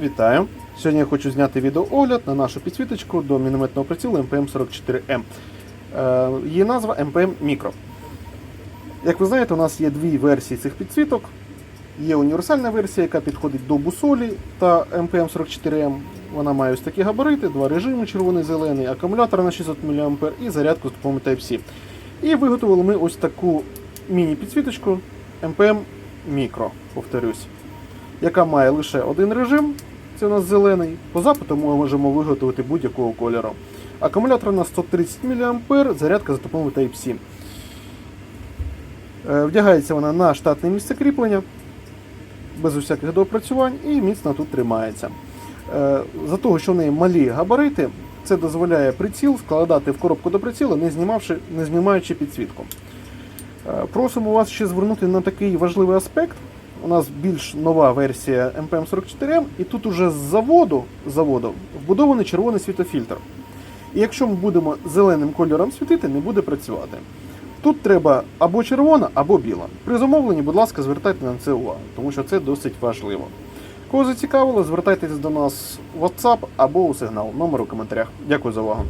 Вітаю! Сьогодні я хочу зняти відеоогляд на нашу підсвіточку до мінометного прицілу МПМ-44М. Е, Її назва МПМ Micro. Як ви знаєте, у нас є дві версії цих підсвіток. Є універсальна версія, яка підходить до бусолі та МПМ-44М. Вона має ось такі габарити, два режими червоний зелений, акумулятор на 600 мА і зарядку з допомогою Type-C. І виготовили ми ось таку міні-підсвіточку MPM Micro, повторюсь, яка має лише один режим, це у нас зелений. По запиту ми можемо виготовити будь-якого кольору. Акумулятор на 130 мА, зарядка за допомогою Type-C. Е, Вдягається вона на штатне місце кріплення, без усяких доопрацювань і міцно тут тримається. Е, За того, що в неї малі габарити, це дозволяє приціл складати в коробку до прицілу, не, знімавши, не знімаючи підсвітку. Е, Просимо вас ще звернути на такий важливий аспект. У нас більш нова версія MPM44M, і тут уже з заводу, з заводу вбудований червоний світофільтр. І якщо ми будемо зеленим кольором світити, не буде працювати. Тут треба або червона, або біла. При замовленні, будь ласка, звертайте на це увагу, тому що це досить важливо. Кого зацікавило, звертайтеся до нас в WhatsApp або у сигнал. Номер у коментарях. Дякую за увагу.